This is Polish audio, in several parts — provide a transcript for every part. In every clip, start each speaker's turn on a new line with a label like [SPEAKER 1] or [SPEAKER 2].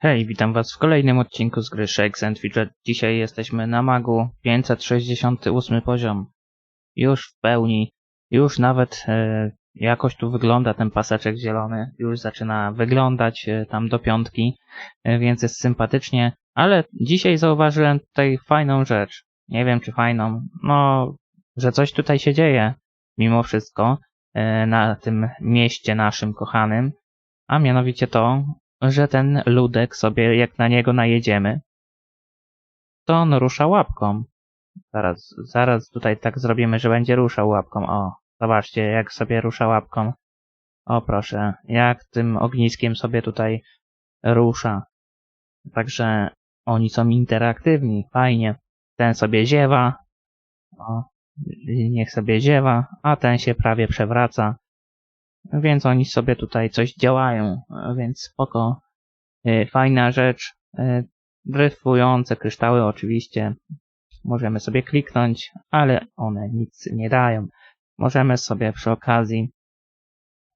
[SPEAKER 1] Hej, witam was w kolejnym odcinku z gry Shakes and Fidget. Dzisiaj jesteśmy na magu 568 poziom. Już w pełni, już nawet e, jakoś tu wygląda ten paseczek zielony, już zaczyna wyglądać e, tam do piątki, e, więc jest sympatycznie, ale dzisiaj zauważyłem tutaj fajną rzecz. Nie wiem czy fajną, no, że coś tutaj się dzieje, mimo wszystko, e, na tym mieście naszym kochanym, a mianowicie to, że ten ludek sobie, jak na niego najedziemy, to on rusza łapką. Zaraz, zaraz tutaj tak zrobimy, że będzie ruszał łapką. O, zobaczcie, jak sobie rusza łapką. O, proszę, jak tym ogniskiem sobie tutaj rusza. Także oni są interaktywni, fajnie. Ten sobie ziewa. O, niech sobie ziewa, a ten się prawie przewraca. Więc oni sobie tutaj coś działają, więc spoko. Y, Fajna rzecz. Y, Dryfujące kryształy oczywiście. Możemy sobie kliknąć, ale one nic nie dają. Możemy sobie przy okazji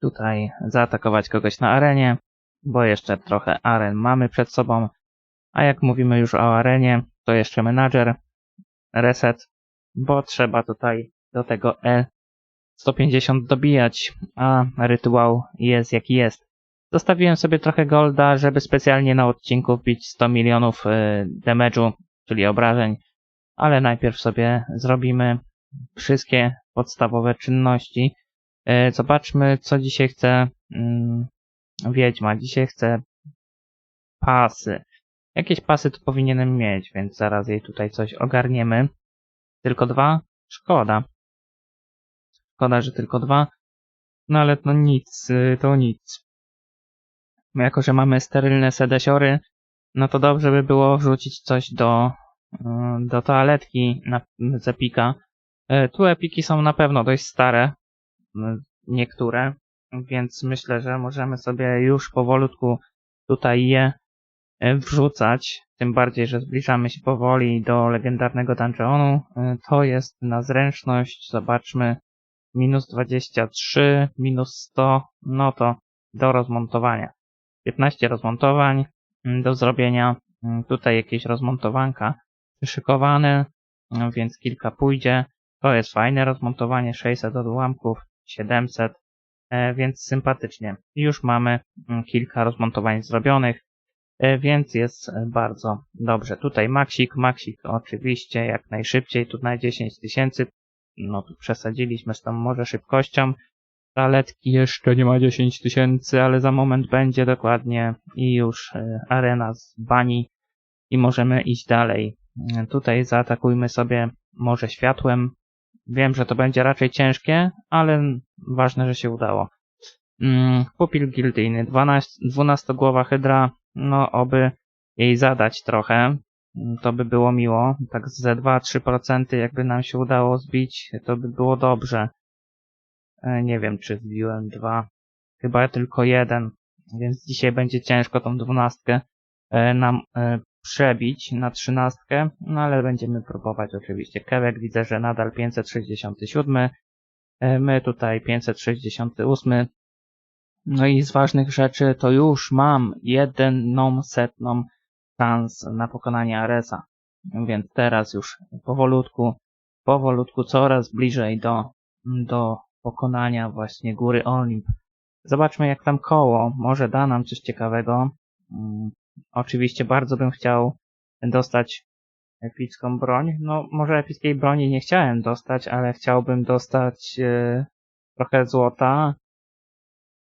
[SPEAKER 1] tutaj zaatakować kogoś na arenie, bo jeszcze trochę aren mamy przed sobą. A jak mówimy już o arenie, to jeszcze menadżer, reset, bo trzeba tutaj do tego E 150 dobijać, a rytuał jest jaki jest. Zostawiłem sobie trochę golda, żeby specjalnie na odcinku wbić 100 milionów y, damage'u, czyli obrażeń, ale najpierw sobie zrobimy wszystkie podstawowe czynności. Y, Zobaczmy, co dzisiaj chce mm, Wiedźma. Dzisiaj chce pasy. Jakieś pasy tu powinienem mieć, więc zaraz jej tutaj coś ogarniemy. Tylko dwa? Szkoda. Szkoda, że tylko dwa. No ale to nic, y, to nic. Jako, że mamy sterylne sedesiory, no to dobrze by było wrzucić coś do, y, do toaletki na, z Epika. Y, Tu Epiki są na pewno dość stare, niektóre, więc myślę, że możemy sobie już powolutku tutaj je wrzucać. Tym bardziej, że zbliżamy się powoli do legendarnego dungeonu. To jest na zręczność, zobaczmy, minus 23, minus 100, no to do rozmontowania. 15 rozmontowań mm, do zrobienia. Mm, Tutaj jakieś rozmontowanka przyszykowane, no więc kilka pójdzie. To jest fajne rozmontowanie, 600 odłamków, 700, e, więc sympatycznie. Już mamy mm, kilka rozmontowań zrobionych, e, więc jest bardzo dobrze. Tutaj Maxik, Maxik oczywiście jak najszybciej, tu na 10 tysięcy, no tu przesadziliśmy z tą może szybkością. Taletki jeszcze nie ma 10 tysięcy, ale za moment będzie dokładnie i już e, arena z bani i możemy iść dalej. E, Tutaj zaatakujmy sobie może światłem. Wiem, że to będzie raczej ciężkie, ale ważne, że się udało. Mm, Pupil gildyjny, 12, 12-głowa hydra, no oby jej zadać trochę, to by było miło. Tak ze 2-3% jakby nam się udało zbić, to by było dobrze. E, Nie wiem, czy wbiłem dwa. Chyba tylko jeden. Więc dzisiaj będzie ciężko tą dwunastkę e, nam e, przebić na trzynastkę. No ale będziemy próbować oczywiście. Kewek widzę, że nadal 567. E, My tutaj 568. No i z ważnych rzeczy to już mam jedną setną szans na pokonanie Aresa. Więc teraz już powolutku, powolutku coraz bliżej do, do pokonania właśnie góry Olimp. Zobaczmy jak tam koło, może da nam coś ciekawego. Mm, Oczywiście bardzo bym chciał dostać epicką broń. No może epickiej broni nie chciałem dostać, ale chciałbym dostać e, trochę złota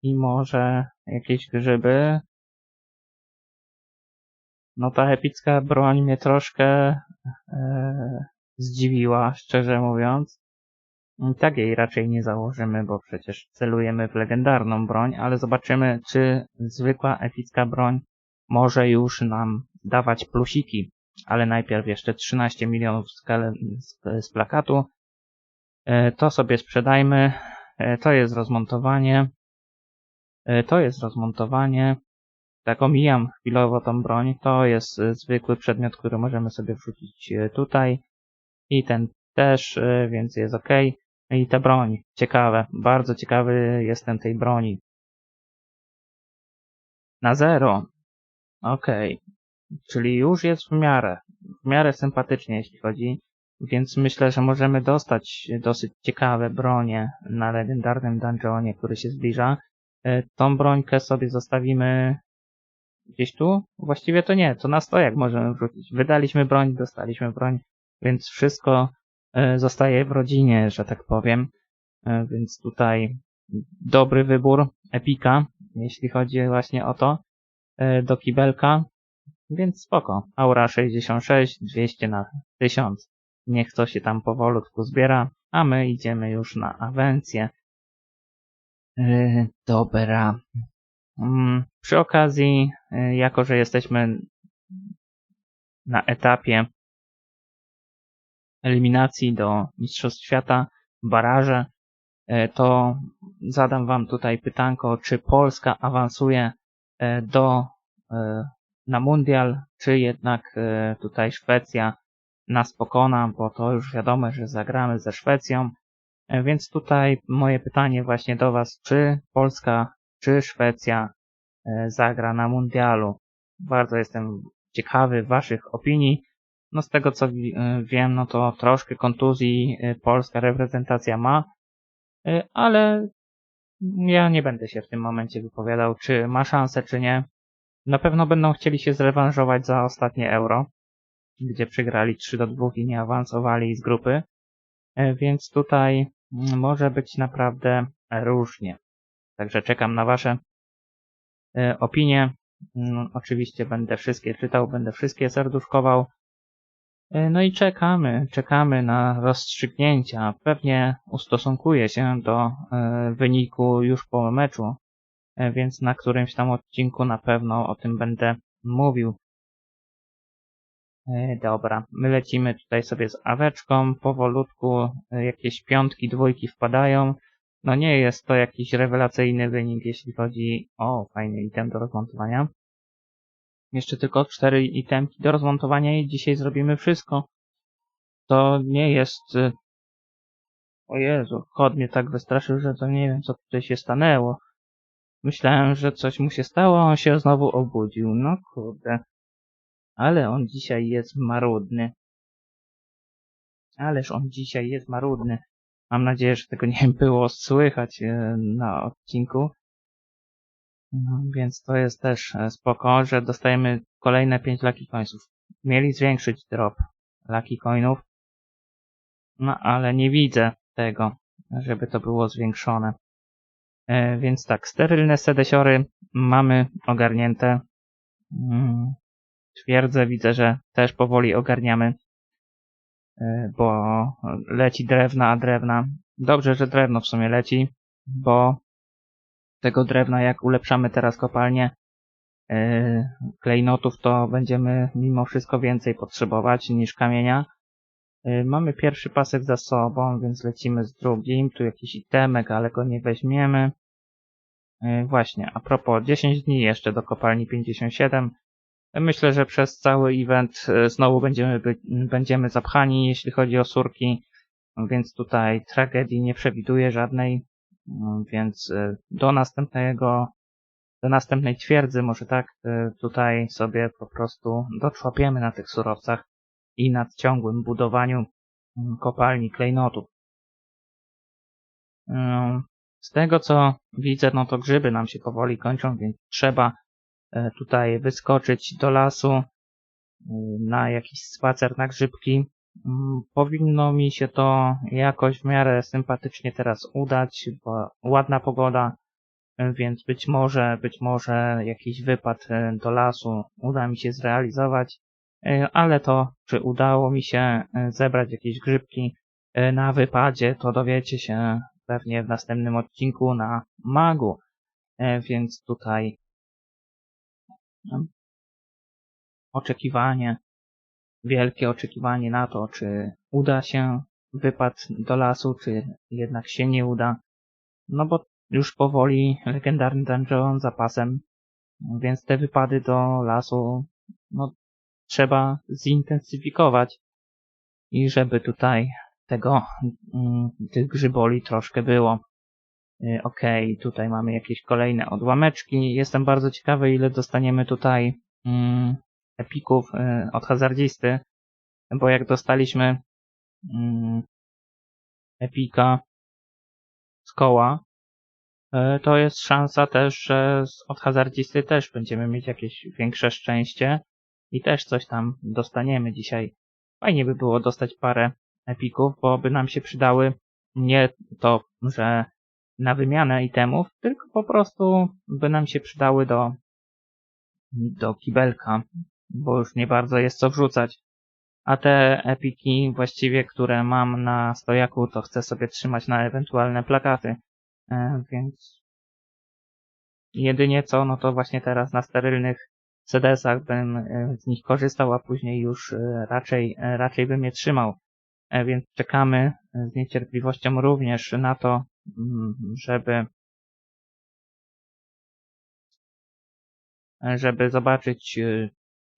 [SPEAKER 1] i może jakieś grzyby. No ta epicka broń mnie troszkę e, zdziwiła, szczerze mówiąc. I tak jej raczej nie założymy, bo przecież celujemy w legendarną broń, ale zobaczymy, czy zwykła epicka broń może już nam dawać plusiki. Ale najpierw jeszcze 13 milionów z, z plakatu. E, to sobie sprzedajmy. E, to jest rozmontowanie. E, to jest rozmontowanie. Tak omijam chwilowo tą broń. To jest e, zwykły przedmiot, który możemy sobie wrzucić e, tutaj. I ten też, e, więc jest ok. I ta broń, ciekawe, bardzo ciekawy jestem tej broni. Na zero. Okej. Czyli już jest w miarę, w miarę sympatycznie, jeśli chodzi. Więc myślę, że możemy dostać dosyć ciekawe bronie na legendarnym dungeonie, który się zbliża. Tą brońkę sobie zostawimy gdzieś tu? Właściwie to nie, to na stojak możemy wrzucić. Wydaliśmy broń, dostaliśmy broń, więc wszystko e, zostaje w rodzinie, że tak powiem. E, Więc tutaj dobry wybór Epika, jeśli chodzi właśnie o to, e, do kibelka. Więc spoko. Aura 66, 200 na 1000. Niech to się tam powolutku zbiera, a my idziemy już na awencję. Dobra. Mm, Przy okazji, yy, jako że jesteśmy na etapie eliminacji do Mistrzostw Świata, baraże, yy, to zadam wam tutaj pytanko, czy Polska awansuje yy, do, na mundial, czy jednak tutaj Szwecja nas pokona, bo to już wiadomo, że zagramy ze Szwecją. Więc tutaj moje pytanie właśnie do Was, czy Polska, czy Szwecja e, zagra na mundialu? Bardzo jestem ciekawy Waszych opinii. No z tego co e, wiem, no to troszkę kontuzji e, polska reprezentacja ma, ale ja nie będę się w tym momencie wypowiadał, czy ma szansę, czy nie. Na pewno będą chcieli się zrewanżować za ostatnie euro gdzie przegrali 3 do 2 i nie awansowali z grupy. Więc tutaj mm, może być naprawdę różnie. Także czekam na Wasze e, opinie. Mm, Oczywiście będę wszystkie czytał, będę wszystkie serduszkował. E, No i czekamy, czekamy na rozstrzygnięcia. Pewnie ustosunkuję się do e, wyniku już po meczu, więc na którymś tam odcinku na pewno o tym będę mówił. Dobra, my lecimy tutaj sobie z aweczką, powolutku jakieś piątki, dwójki wpadają. No nie jest to jakiś rewelacyjny wynik, jeśli chodzi o fajny item do rozmontowania. Jeszcze tylko cztery itemki do rozmontowania i dzisiaj zrobimy wszystko. To nie jest... e, O Jezu, kod mnie tak wystraszył, że to nie wiem co tutaj się stanęło. Myślałem, że coś mu się stało, on się znowu obudził. No kurde. Ale on dzisiaj jest marudny. Ależ on dzisiaj jest marudny. Mam nadzieję, że tego nie było słychać e, na odcinku. No, więc to jest też e, spoko, że dostajemy kolejne 5 Lucky Coinsów. Mieli zwiększyć drop Lucky Coinów. No ale nie widzę tego, żeby to było zwiększone. E, więc tak, sterylne sedesiory mamy ogarnięte. Mm, twierdzę, widzę, że też powoli ogarniamy, bo leci drewna, a drewna. Dobrze, że drewno w sumie leci, bo tego drewna, jak ulepszamy teraz kopalnię e, klejnotów, to będziemy mimo wszystko więcej potrzebować niż kamienia. E, Mamy pierwszy pasek za sobą, więc lecimy z drugim. Tu jakiś itemek, ale go nie weźmiemy. E, Właśnie, a propos, 10 dni jeszcze do kopalni 57. Myślę, że przez cały event e, znowu będziemy, będziemy zapchani, jeśli chodzi o surki, więc tutaj tragedii nie przewiduję żadnej, mm, więc e, do następnego, do następnej twierdzy, może tak, e, tutaj sobie po prostu doczłapiemy na tych surowcach i nad ciągłym budowaniu mm, kopalni klejnotów. Mm, Z tego co widzę, no to grzyby nam się powoli kończą, więc trzeba tutaj wyskoczyć do lasu e, na jakiś spacer na grzybki. Mm, Powinno mi się to jakoś w miarę sympatycznie teraz udać, bo ładna pogoda, e, więc być może, być może jakiś wypad e, do lasu uda mi się zrealizować, E, ale to, czy udało mi się e, zebrać jakieś grzybki e, na wypadzie, to dowiecie się pewnie w następnym odcinku na magu. E, Więc tutaj oczekiwanie, wielkie oczekiwanie na to, czy uda się wypad do lasu, czy jednak się nie uda. No bo już powoli legendarny dungeon za pasem, więc te wypady do lasu, no trzeba zintensyfikować i żeby tutaj tego, mm, tych grzyboli troszkę było. Y, Okej, tutaj mamy jakieś kolejne odłameczki. Jestem bardzo ciekawy, ile dostaniemy tutaj mm, epików y, od hazardzisty, bo jak dostaliśmy mm, epika z koła, y, to jest szansa też, że od hazardzisty też będziemy mieć jakieś większe szczęście i też coś tam dostaniemy dzisiaj. Fajnie by było dostać parę epików, bo by nam się przydały nie to, że na wymianę itemów, tylko po prostu by nam się przydały do, do kibelka, bo już nie bardzo jest co wrzucać. A te epiki właściwie, które mam na stojaku, to chcę sobie trzymać na ewentualne plakaty. E, więc jedynie co, no to właśnie teraz na sterylnych CDS-ach bym e, z nich korzystał, a później już e, raczej, raczej bym je trzymał. Więc czekamy z niecierpliwością również na to, żeby e, żeby zobaczyć e,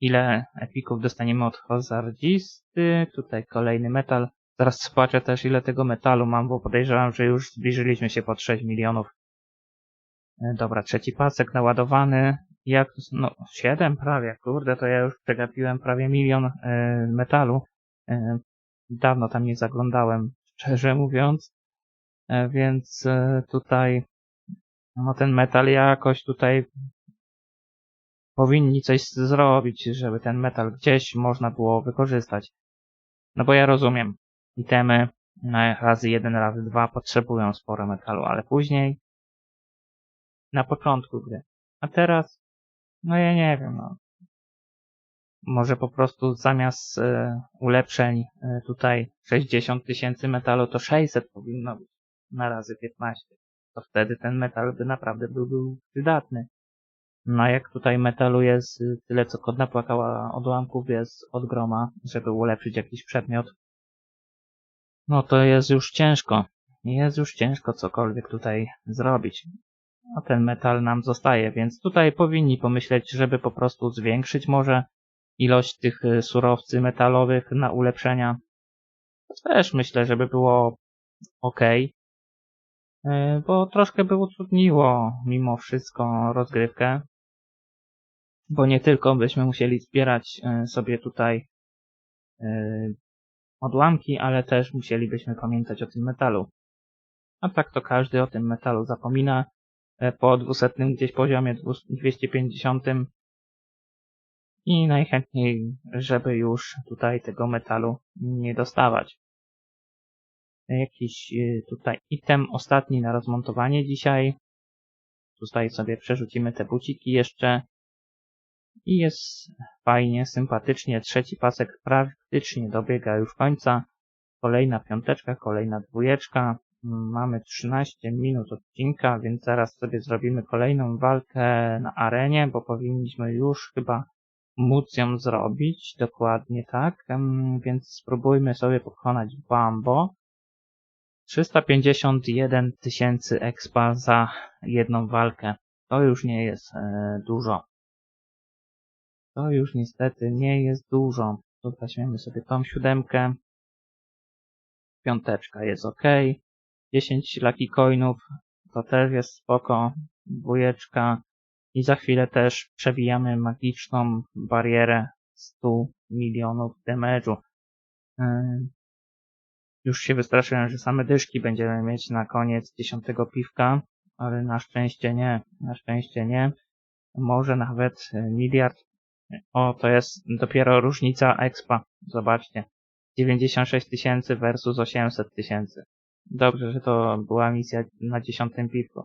[SPEAKER 1] ile epików dostaniemy od hazardzisty. Tutaj kolejny metal. Zaraz zobaczę też ile tego metalu mam, bo podejrzewam, że już zbliżyliśmy się pod 6 milionów. E, Dobra, trzeci pasek naładowany. Jak, no, 7 prawie, kurde, to ja już przegapiłem prawie milion e, metalu. E, dawno tam nie zaglądałem, szczerze mówiąc. E, więc e, tutaj, no ten metal jakoś tutaj powinni coś zrobić, żeby ten metal gdzieś można było wykorzystać. No bo ja rozumiem, itemy razy 1, razy 2 potrzebują sporo metalu, ale później na początku gry. A teraz, no ja nie wiem, no. Może po prostu zamiast e, ulepszeń e, tutaj 60 tysięcy metalu, to 600 powinno być na razy 15. To wtedy ten metal by naprawdę był, był przydatny. No jak tutaj metalu jest y, tyle, co kod napłakała odłamków jest od groma, żeby ulepszyć jakiś przedmiot, no to jest już ciężko. Jest już ciężko cokolwiek tutaj zrobić. A ten metal nam zostaje, więc tutaj powinni pomyśleć, żeby po prostu zwiększyć może ilość tych y, surowcy metalowych na ulepszenia. Też myślę, żeby było ok. Bo troszkę by utrudniło mimo wszystko rozgrywkę. Bo nie tylko byśmy musieli zbierać y, sobie tutaj y, odłamki, ale też musielibyśmy pamiętać o tym metalu. A tak to każdy o tym metalu zapomina e, po 200 gdzieś poziomie 250 i najchętniej, żeby już tutaj tego metalu nie dostawać. Jakiś y, tutaj item ostatni na rozmontowanie dzisiaj. Tutaj sobie przerzucimy te buciki jeszcze. I jest fajnie, sympatycznie. Trzeci pasek praktycznie dobiega już końca. Kolejna piąteczka, kolejna dwójeczka. Mamy 13 minut odcinka, więc zaraz sobie zrobimy kolejną walkę na arenie, bo powinniśmy już chyba móc ją zrobić. Dokładnie tak. Więc spróbujmy sobie pokonać Bambo. 351 tysięcy expa za jedną walkę. To już nie jest e, dużo. To już niestety nie jest dużo. Tu weźmiemy sobie tą siódemkę. Piąteczka jest ok. 10 lucky coinów to też jest spoko. Dwójeczka. I za chwilę też przewijamy magiczną barierę 100 milionów damage'u. Już się wystraszyłem, że same dyszki będziemy mieć na koniec dziesiątego piwka, ale na szczęście nie. Na szczęście nie. Może nawet e, miliard. O, to jest dopiero różnica expa. Zobaczcie. 96 tysięcy versus 800 tysięcy. Dobrze, że to była misja na dziesiątym piwku.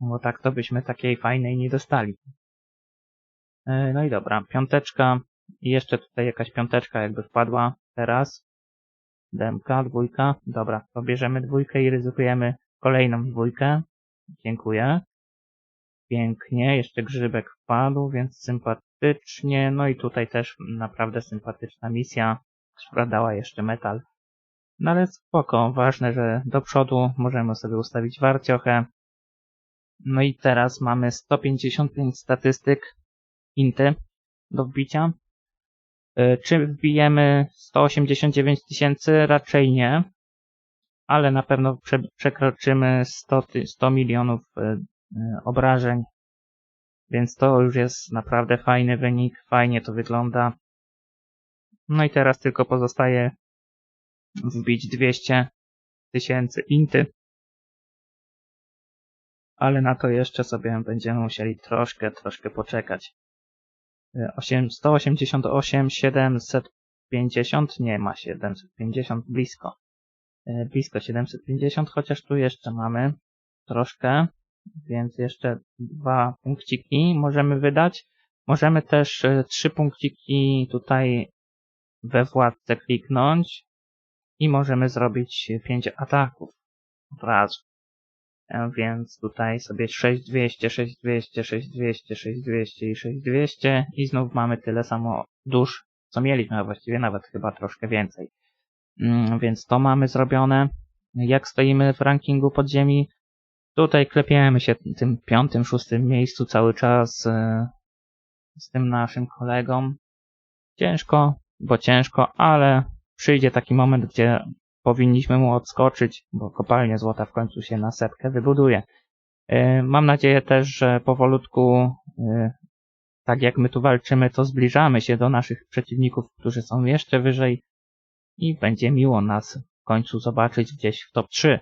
[SPEAKER 1] Bo tak to byśmy takiej fajnej nie dostali. E, No i dobra, piąteczka. I jeszcze tutaj jakaś piąteczka jakby wpadła teraz. Demka, dwójka. Dobra, to bierzemy dwójkę i ryzykujemy kolejną dwójkę. Dziękuję. Pięknie, jeszcze grzybek wpadł, więc sympatycznie. No i tutaj też naprawdę sympatyczna misja, która dała jeszcze metal. No ale spoko, ważne, że do przodu możemy sobie ustawić warciochę. No i teraz mamy 155 statystyk inty do wbicia. Y, Czy wbijemy 189 tysięcy? Raczej nie. Ale na pewno prze, przekroczymy 100, ty- 100 milionów y, y, obrażeń. Więc to już jest naprawdę fajny wynik, fajnie to wygląda. No i teraz tylko pozostaje wbić 200 tysięcy inty. Ale na to jeszcze sobie będziemy musieli troszkę, troszkę poczekać. 8, 188, 750, nie ma 750, blisko. E, blisko 750, chociaż tu jeszcze mamy troszkę, więc jeszcze dwa punkciki możemy wydać. Możemy też e, trzy punkciki tutaj we władcę kliknąć i możemy zrobić pięć ataków od razu. Więc tutaj sobie 6200, 6200, 6200, 6200 i 6200 i znów mamy tyle samo dusz, co mieliśmy, a właściwie nawet chyba troszkę więcej. Mm, Więc to mamy zrobione. Jak stoimy w rankingu podziemi? Tutaj klepiemy się tym piątym, szóstym miejscu cały czas e, z tym naszym kolegą. Ciężko, bo ciężko, ale przyjdzie taki moment, gdzie powinniśmy mu odskoczyć, bo kopalnia złota w końcu się na setkę wybuduje. E, Mam nadzieję też, że powolutku, e, tak jak my tu walczymy, to zbliżamy się do naszych przeciwników, którzy są jeszcze wyżej i będzie miło nas w końcu zobaczyć gdzieś w top 3.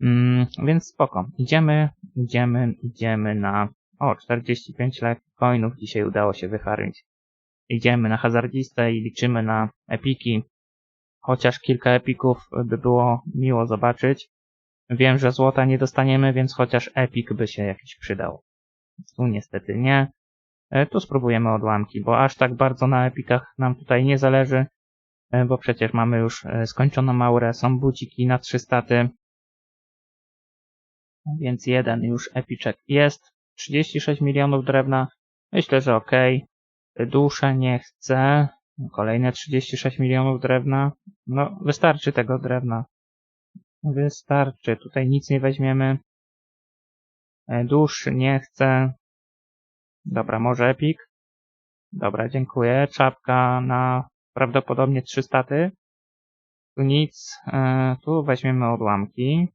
[SPEAKER 1] Mm, więc spoko. Idziemy, idziemy, idziemy na... O, 45 coinów dzisiaj udało się wyfarmić. Idziemy na hazardzistę i liczymy na epiki. Chociaż kilka epików by było miło zobaczyć. Wiem, że złota nie dostaniemy, więc chociaż epik by się jakiś przydał. Tu niestety nie. E, Tu spróbujemy odłamki, bo aż tak bardzo na epikach nam tutaj nie zależy, e, bo przecież mamy już e, skończoną maurę, są buciki na 300, więc jeden już epiczek jest. 36 milionów drewna, myślę, że ok. Duszę nie chcę. Kolejne 36 milionów drewna. No, wystarczy tego drewna. Wystarczy. Tutaj nic nie weźmiemy. E, Dusz nie chcę. Dobra, może epik. Dobra, dziękuję. Czapka na prawdopodobnie 300. Tu nic. E, Tu weźmiemy odłamki.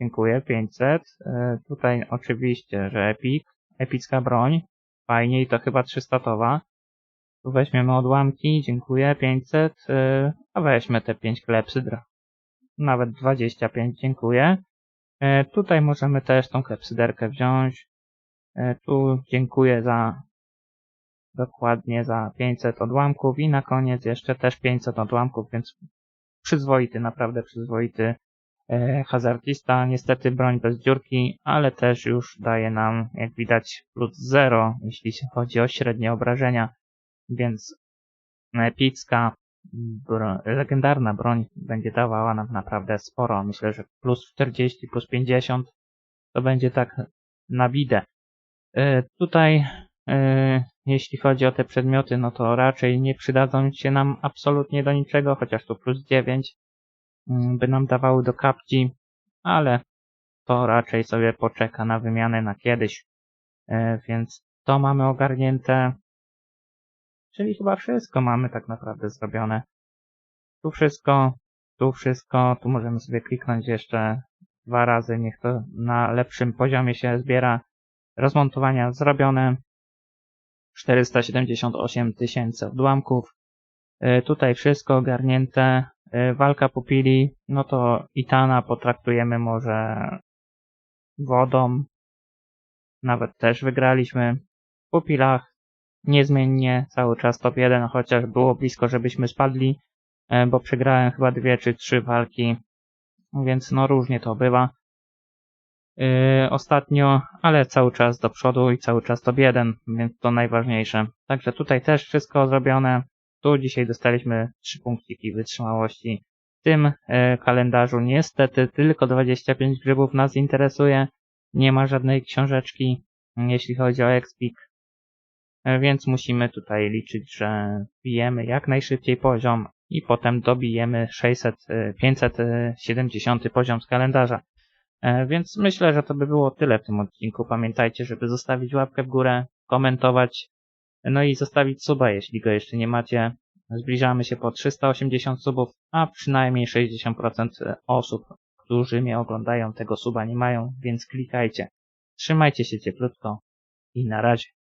[SPEAKER 1] Dziękuję, 500. E, Tutaj oczywiście, że epik. Epicka broń. Fajnie i to chyba 300-towa. Tu weźmiemy odłamki, dziękuję, 500, yy, a weźmy te 5 klepsydra. Nawet 25, dziękuję. Yy, tutaj możemy też tą klepsyderkę wziąć. Yy, tu dziękuję za dokładnie za 500 odłamków i na koniec jeszcze też 500 odłamków, więc przyzwoity, naprawdę przyzwoity hazardista. Niestety broń bez dziurki, ale też już daje nam, jak widać, plus 0, jeśli chodzi o średnie obrażenia więc epicka, bro, legendarna broń będzie dawała nam naprawdę sporo. Myślę, że plus 40, plus 50 to będzie tak na bidę. E, tutaj, e, jeśli chodzi o te przedmioty, no to raczej nie przydadzą się nam absolutnie do niczego, chociaż tu plus 9 mm, by nam dawały do kapci, ale to raczej sobie poczeka na wymianę na kiedyś. E, więc to mamy ogarnięte. Czyli chyba wszystko mamy tak naprawdę zrobione. Tu wszystko, tu wszystko, tu możemy sobie kliknąć jeszcze dwa razy, niech to na lepszym poziomie się zbiera. Rozmontowania zrobione. 478 tysięcy odłamków. E, Tutaj wszystko ogarnięte. E, Walka pupili, no to Itana potraktujemy może wodą. Nawet też wygraliśmy. W pupilach niezmiennie cały czas top 1, chociaż było blisko, żebyśmy spadli, e, bo przegrałem chyba dwie czy trzy walki, więc no różnie to bywa. Yy, ostatnio, ale cały czas do przodu i cały czas top 1, więc to najważniejsze. Także tutaj też wszystko zrobione. Tu dzisiaj dostaliśmy 3 punkciki wytrzymałości. W tym e, kalendarzu niestety tylko 25 grzybów nas interesuje. Nie ma żadnej książeczki, jeśli chodzi o Expik. E, więc musimy tutaj liczyć, że bijemy jak najszybciej poziom i potem dobijemy 600, e, 570 poziom z kalendarza. E, Więc myślę, że to by było tyle w tym odcinku. Pamiętajcie, żeby zostawić łapkę w górę, komentować, no i zostawić suba, jeśli go jeszcze nie macie. Zbliżamy się po 380 subów, a przynajmniej 60% osób, którzy mnie oglądają, tego suba nie mają, więc klikajcie. Trzymajcie się cieplutko i na razie.